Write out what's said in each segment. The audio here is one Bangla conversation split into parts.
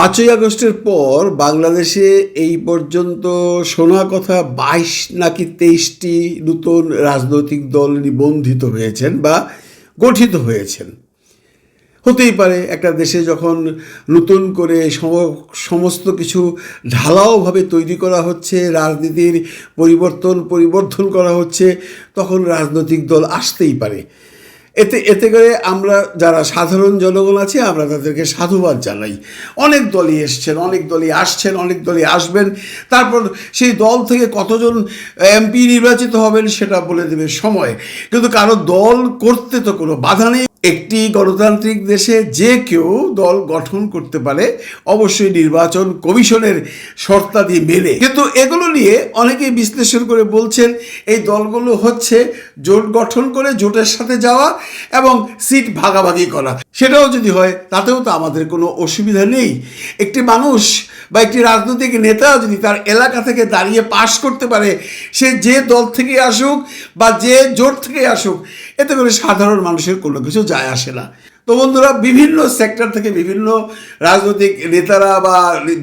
পাঁচই আগস্টের পর বাংলাদেশে এই পর্যন্ত শোনা কথা বাইশ নাকি তেইশটি নতুন রাজনৈতিক দল নিবন্ধিত হয়েছেন বা গঠিত হয়েছেন। হতেই পারে একটা দেশে যখন নতুন করে সম- সমস্ত কিছু ঢালাওভাবে তৈরি করা হচ্ছে, রাজনীতির পরিবর্তন পরিবর্তন করা হচ্ছে, তখন রাজনৈতিক দল আসতেই পারে। এতে এতে করে আমরা যারা সাধারণ জনগণ আছে, আমরা তাদেরকে সাধুবাদ জানাই। অনেক দলই এসছেন, অনেক দলই আসছেন, অনেক দলই আসবেন। তারপর সেই দল থেকে কতজন এমপি নির্বাচিত হবেন সেটা বলে দেবে সময়। কিন্তু কারও দল করতে তো কোনো বাধা নেই। একটি গণতান্ত্রিক দেশে যে কেউ দল গঠন করতে পারে, অবশ্যই নির্বাচন কমিশনের শর্তাদি মেনে। কিন্তু এগুলো নিয়ে অনেকেই বিশ্লেষণ করে বলছেন, এই দলগুলো হচ্ছে জোট গঠন করে জোটের সাথে যাওয়া এবং সিট ভাগাভাগি করা। সেটাও যদি হয়, তাতেও তো আমাদের কোনো অসুবিধা নেই। একটি মানুষ বা একটি রাজনৈতিক নেতা যদি তার এলাকা থেকে দাঁড়িয়ে পাশ করতে পারে, সে যে দল থেকে আসুক বা যে জোট থেকে আসুক এতে করে সাধারণ মানুষের কোনো কিছু যায় আসে না। তো বন্ধুরা, বিভিন্ন সেক্টর থেকে বিভিন্ন রাজনৈতিক নেতারা বা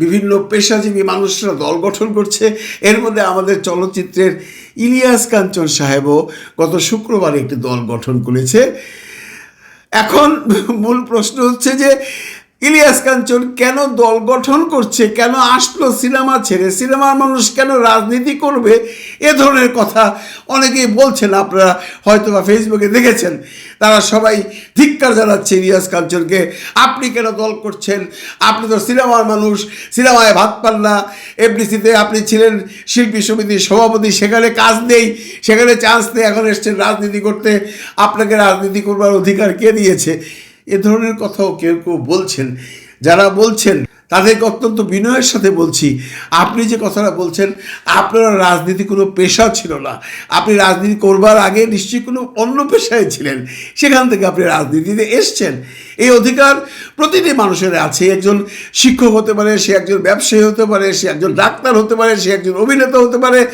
বিভিন্ন পেশাজীবী মানুষরা দল গঠন করছে। এর মধ্যে আমাদের চলচ্চিত্রের ইলিয়াস কাঞ্চন সাহেবও গত শুক্রবার একটি দল গঠন করেছে। এখন মূল প্রশ্ন হচ্ছে যে ইলিয়াস কাঞ্চন কেন দল গঠন করছে, কেন আসলো সিনেমা ছেড়ে, সিনেমার মানুষ কেন রাজনীতি করবে, এ ধরনের কথা অনেকেই বলছেন, আপনারা হয়তো বা ফেসবুকে দেখেছেন। তারা সবাই ধিক্কার জানাচ্ছে ইলিয়াস কাঞ্চনকে, আপনি কেন দল করছেন? আপনি তো সিনেমার মানুষ, সিনেমায় ভাত পান না। এফডিসিতে আপনি ছিলেন শিল্পী সমিতির সভাপতি, সেখানে কাজ নেই, সেখানে চান্স নেই, এখন এসছেন রাজনীতি করতে। আপনাকে রাজনীতি করবার অধিকার কে দিয়েছে? এ ধরনের কথাও কেউ কেউ বলছেন। যারা বলছেন, তাদেরকে অত্যন্ত বিনয়ের সাথে বলছি। আপনি যে কথাটা বলছেন, আপনার রাজনীতি কোনো পেশা ছিল না। আপনি রাজনীতি করবার আগে নিশ্চয়ই কোনো অন্য পেশায় ছিলেন। সেখান থেকে আপনি রাজনীতিতে এসছেন। এই অধিকার প্রতিটি মানুষের আছে। একজন শিক্ষক হতে পারে, সে একজন ব্যবসায়ী হতে পারে, সে একজন ডাক্তার হতে পারে, সে একজন অভিনেতা হতে পারে।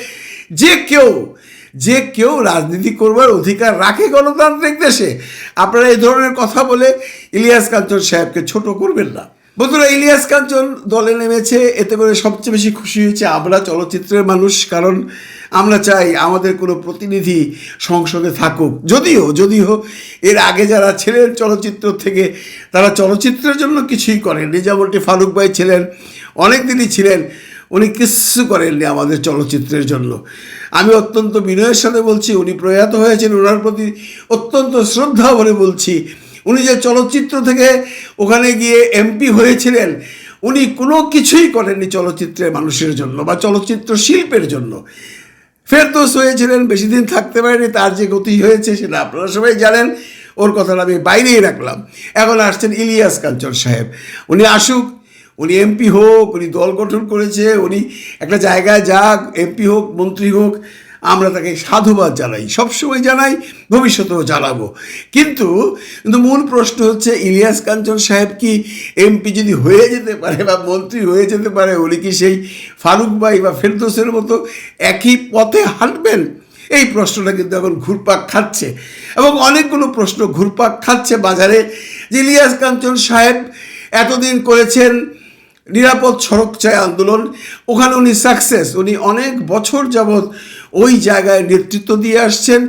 যে কেউ যে কেউ রাজনীতি করবার অধিকার রাখে গণতান্ত্রিক দেশে। আপনারা এই ধরনের কথা বলে ইলিয়াস কাঞ্চন সাহেবকে ছোট করবেন না। বন্ধুরা, ইলিয়াস কাঞ্চন দলে নেমেছে, এতে করে সবচেয়ে বেশি খুশি হয়েছে আমরা চলচ্চিত্রের মানুষ, কারণ আমরা চাই আমাদের কোনো প্রতিনিধি সংসদে থাকুক। যদিও যদিও এর আগে যারা ছিলেন চলচ্চিত্র থেকে, তারা চলচ্চিত্রের জন্য কিছুই করেন নিজামুল্টি ফারুক ভাই ছিলেন, অনেক দিনই ছিলেন উনি কিচ্ছু করেননি আমাদের চলচ্চিত্রের জন্য। আমি অত্যন্ত বিনয়ের সাথে বলছি, উনি প্রয়াত হয়েছেন ওনার প্রতি অত্যন্ত শ্রদ্ধা ভরে বলছি। উনি যে চলচ্চিত্র থেকে ওখানে গিয়ে এমপি হয়েছিলেন, উনি কোনো কিছুই করেননি চলচ্চিত্রের মানুষের জন্য বা চলচ্চিত্র শিল্পের জন্য। ফেরদোস হয়েছিলেন, বেশি দিন থাকতে পারেনি, তার যে গতি হয়েছে সেটা আপনারা সবাই জানেন, ওর কথাটা আমি বাইরেই রাখলাম। এখন আসছেন ইলিয়াস কাঞ্চন সাহেব। উনি আসুক উনি এমপি হোক, উনি দল গঠন করেছে, উনি একটা জায়গায় যাক এমপি হোক, মন্ত্রী হোক, আমরা তাকে সাধুবাদ জানাই, সবসময় জানাই, ভবিষ্যতেও জানাব। কিন্তু কিন্তু মূল প্রশ্ন হচ্ছে, ইলিয়াস কাঞ্চন সাহেব কি এমপি যদি হয়ে যেতে পারে বা মন্ত্রী হয়ে যেতে পারে, উনি কি সেই ফারুক ভাই বা ফেরদোসের মতো একই পথে হাঁটবেন? এই প্রশ্নটা কিন্তু এখন ঘুরপাক খাচ্ছে। এবং অনেকগুলো প্রশ্ন ঘুরপাক খাচ্ছে বাজারে। যে ইলিয়াস কাঞ্চন সাহেব এতদিন করেছেন নিরাপদ সড়ক চাই আন্দোলন। ওখানে উনি সাকসেস উনি অনেক বছর যাবৎ ওই জায়গায় নেতৃত্ব দিয়ে আসছেন।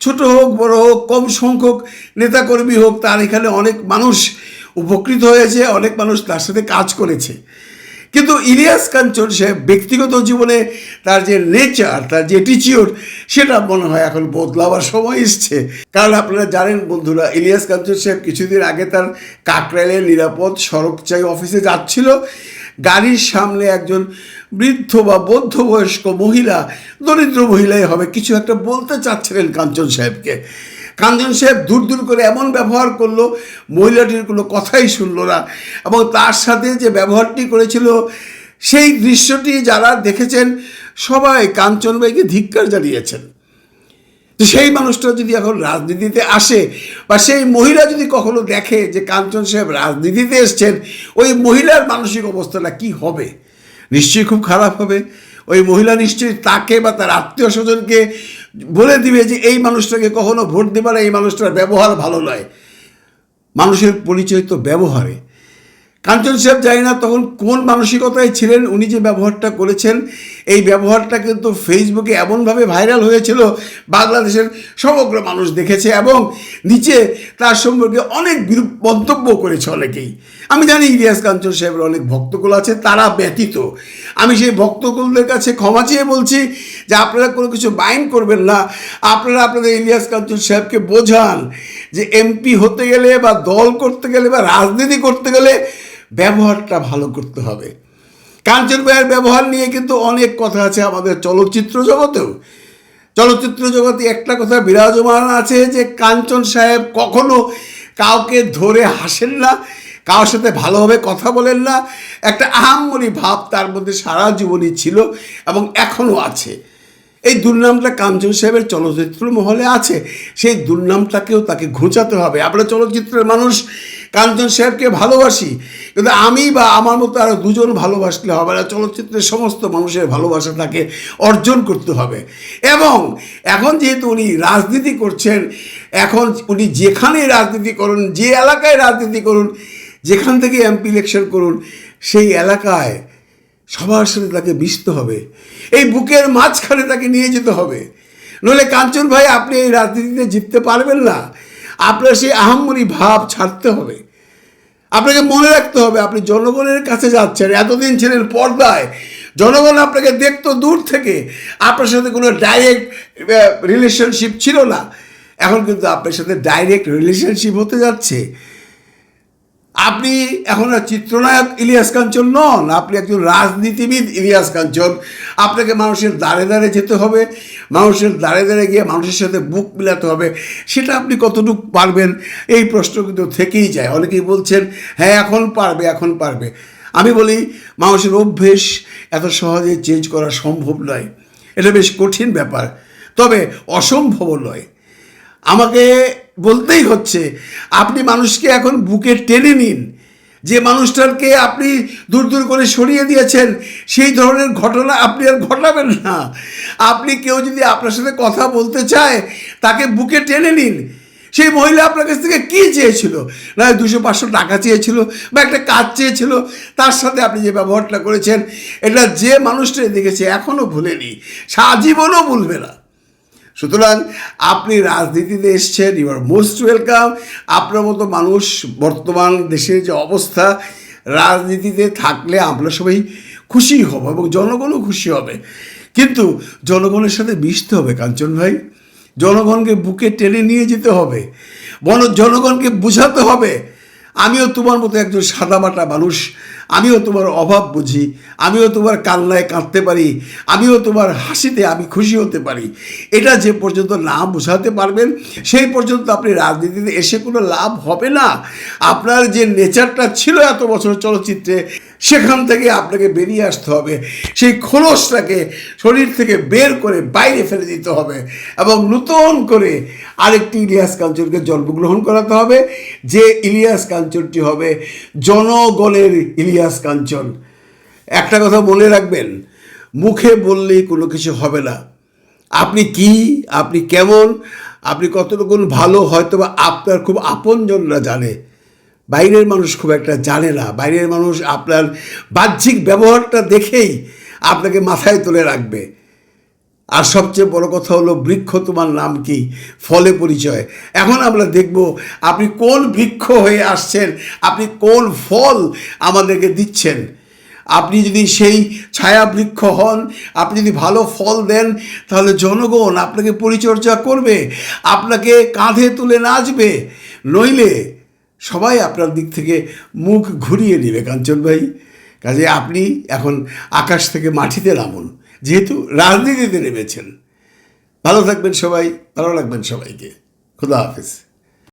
ছোট হোক, বড় হোক, কম সংখ্যক নেতাকর্মী হোক, তার এখানে অনেক মানুষ উপকৃত হয়েছে, অনেক মানুষ তার সাথে কাজ করেছে। কিন্তু ইলিয়াস কাঞ্চন, সে ব্যক্তিগত জীবনে তার যে নেচার তার যে অ্যাটিচিউড সেটা মনে হয় এখন বদলাবার সময় এসছে। কারণ আপনারা জানেন বন্ধুরা, ইলিয়াস কাঞ্চন সাহেব কিছুদিন আগে তার কাকরাইলের নিরাপদ সড়ক চাই অফিসে যাচ্ছিল। গাড়ির সামনে একজন বৃদ্ধ বা বৌদ্ধ বয়স্ক মহিলা, দরিদ্র মহিলাই হবে, কিছু একটা বলতে চাচ্ছিলেন কাঞ্চন সাহেবকে। কাঞ্চন সাহেব দূর দূর করে এমন ব্যবহার করল, মহিলাটির কোনো কথাই শুনলো না। এবং তার সাথে যে ব্যবহারটি করেছিল, সেই দৃশ্যটি যারা দেখেছেন, সবাই কাঞ্চন ভাইকে ধিক্কার জানিয়েছেন। তো সেই মানুষটা যদি এখন রাজনীতিতে আসে, বা সেই মহিলা যদি কখনো দেখে যে কাঞ্চন সাহেব রাজনীতিতে এসছেন, ওই মহিলার মানসিক অবস্থাটা কি হবে? নিশ্চয়ই খুব খারাপ হবে। ওই মহিলা নিশ্চয়ই তাকে বা তার আত্মীয় স্বজনকে বলে দিবে যে এই মানুষটাকে কখনো ভোট দেবে না, এই মানুষটার ব্যবহার ভালো নয়। মানুষের পরিচয় তো ব্যবহারে। কাঞ্চন সাহেব জানি না তখন কোন মানসিকতায় ছিলেন, উনি যে ব্যবহারটা করেছেন, এই ব্যবহারটা কিন্তু ফেসবুকে এমনভাবে ভাইরাল হয়েছিল, বাংলাদেশের সমগ্র মানুষ দেখেছে এবং নিচে তার সম্পর্কে অনেক বিরূপ মন্তব্য করেছে অনেকেই। আমি জানি ইলিয়াস কাঞ্চন সাহেবের অনেক ভক্তকুল আছে, তারা ব্যতীত। আমি সেই ভক্তকুলদের কাছে ক্ষমা চেয়ে বলছি যে আপনারা কোনো কিছু বাইন করবেন না। আপনারা আপনাদের ইলিয়াস কাঞ্চন সাহেবকে বোঝান যে এমপি হতে গেলে বা দল করতে গেলে বা রাজনীতি করতে গেলে ব্যবহারটা ভালো করতে হবে। কাঞ্চন ভাইয়ের ব্যবহার নিয়ে কিন্তু অনেক কথা আছে আমাদের চলচ্চিত্র জগতেও। চলচ্চিত্র জগতে একটা কথা বিরাজমান আছে যে কাঞ্চন সাহেব কখনো কাউকে ধরে হাসেন না, কারোর সাথে ভালোভাবে কথা বলেন না। একটা আহাম্মরি ভাব তার মধ্যে সারা জীবনই ছিল এবং এখনও আছে। এই দুর্নামটা কাঞ্চন সাহেবের চলচ্চিত্র মহলে আছে। সেই দুর্নামটাকেও তাকে ঘোচাতে হবে। আমরা চলচ্চিত্রের মানুষ কাঞ্চন সাহেবকে ভালোবাসি। কিন্তু আমি বা আমার মতো আরও দুজন ভালোবাসলে হবে না, চলচ্চিত্রের সমস্ত মানুষের ভালোবাসা তাকে অর্জন করতে হবে। এবং এখন যেহেতু উনি রাজনীতি করছেন, এখন উনি যেখানে রাজনীতি করুন, যে এলাকায় রাজনীতি করুন, যেখান থেকে এমপি ইলেকশন করুন, সেই এলাকায় সবার সাথে তাকে মিশতে হবে। এই বুকের মাঝখানে তাকে নিয়ে যেতে হবে। নইলে কাঞ্চন ভাই, আপনি এই রাজনীতিতে জিততে পারবেন না। আপনার সেই আহাম্মরি ভাব ছাড়তে হবে। আপনাকে মনে রাখতে হবে, আপনি জনগণের কাছে যাচ্ছেন, এতদিন ছিলেন পর্দায়। জনগণ আপনাকে দেখতো দূর থেকে। আপনার সাথে কোনো ডাইরেক্ট রিলেশনশিপ ছিল না। এখন কিন্তু আপনার সাথে ডাইরেক্ট রিলেশনশিপ হতে যাচ্ছে। আপনি এখন চিত্রনায়ক ইলিয়াস কাঞ্চন নন, আপনি একজন রাজনীতিবিদ ইলিয়াস কাঞ্চন। আপনাকে মানুষের দাঁড়ে দাঁড়ে যেতে হবে, মানুষের দাঁড়ে দাঁড়ে গিয়ে মানুষের সাথে বুক মিলাতে হবে, সেটা আপনি কতটুকু পারবেন? এই প্রশ্ন কিন্তু থেকেই যায়। অনেকেই বলছেন হ্যাঁ এখন পারবে এখন পারবে। আমি বলি, মানুষের অভ্যেস এত সহজে চেঞ্জ করা সম্ভব নয়। এটা বেশ কঠিন ব্যাপার। তবে অসম্ভব নয়। আমাকে বলতেই হচ্ছে, আপনি মানুষকে এখন বুকে টেনে নিন। যে মানুষটাকে আপনি দূর দূর করে সরিয়ে দিয়েছেন, সেই ধরনের ঘটনা আপনি আর ঘটাবেন না। আপনি কেউ যদি আপনার সাথে কথা বলতে চায়, তাকে বুকে টেনে নিন। সেই মহিলা আপনার কাছ থেকে কী চেয়েছিল? না দুশো পাঁচশো টাকা চেয়েছিল বা একটা কাজ চেয়েছিল, তার সাথে আপনি যে ব্যবহারটা করেছেন, এটা যে মানুষটা দেখেছে এখনও ভুলেনি, সাজীবনও ভুলবে না। সুতরাং আপনি রাজনীতিতে এসছেন ইউ আর মোস্ট ওয়েলকাম আপনার মতো মানুষ বর্তমান দেশের যে অবস্থা, রাজনীতিতে থাকলে আমরা সবাই খুশি হব এবং জনগণও খুশি হবে। কিন্তু জনগণের সাথে মিশতে হবে, কাঞ্চন ভাই। জনগণকে বুকে টেনে নিয়ে যেতে হবে। বন, জনগণকে বোঝাতে হবে। আমিও তোমার মতো একজন সাদামাটা মানুষ। আমিও তোমার অভাব বুঝি, আমিও তোমার কান্নায় কাঁদতে পারি, আমিও তোমার হাসিতে আমি খুশি হতে পারি। এটা যে পর্যন্ত না বোঝাতে পারবেন, সেই পর্যন্ত আপনি রাজনীতিতে এসে কোনো লাভ হবে না। আপনার যে নেচারটা ছিল এত বছর চলচ্চিত্রে, সেখান থেকে আপনাকে বেরিয়ে আসতে হবে। সেই খোলসটাকে শরীর থেকে বের করে বাইরে ফেলে দিতে হবে এবং নতুন করে আরেকটি ইলিয়াস কাঞ্চনকে জন্মগ্রহণ করাতে হবে। যে ইলিয়াস কাঞ্চনটি হবে জনগণের ইলিয়াস কাঞ্চন। একটা কথা মনে রাখবেন, মুখে বললে কোনো কিছু হবে না। আপনি কি, আপনি কেমন, আপনি কতটুকু ভালো হয়তো বা আপনার খুব আপনজনরা জানে। বাইরের মানুষ খুব একটা জানে না। বাইরের মানুষ আপনার বাহ্যিক ব্যবহারটা দেখেই আপনাকে মাথায় তুলে রাখবে। আর সবচেয়ে বড় কথা হলো বৃক্ষ তোমার নাম কি? ফলে পরিচয়। এখন আমরা দেখব আপনি কোন বৃক্ষ হয়ে আসছেন? আপনি কোন ফল আমাদেরকে দিচ্ছেন? আপনি যদি সেই ছায়া বৃক্ষ হন, আপনি যদি ভালো ফল দেন, তাহলে জনগণ আপনাকে পরিচর্যা করবে, আপনাকে কাঁধে তুলে নাচবে, নইলে সবাই আপনার দিক থেকে মুখ ঘুরিয়ে নেবে, কাঞ্চন ভাই। কাজে আপনি এখন আকাশ থেকে মাটিতে নামুন। যেহেতু রাজনীতিতে নেমেছেন। ভালো থাকবেন সবাই ভালো লাগবেন সবাইকে। খুদা হাফিজ।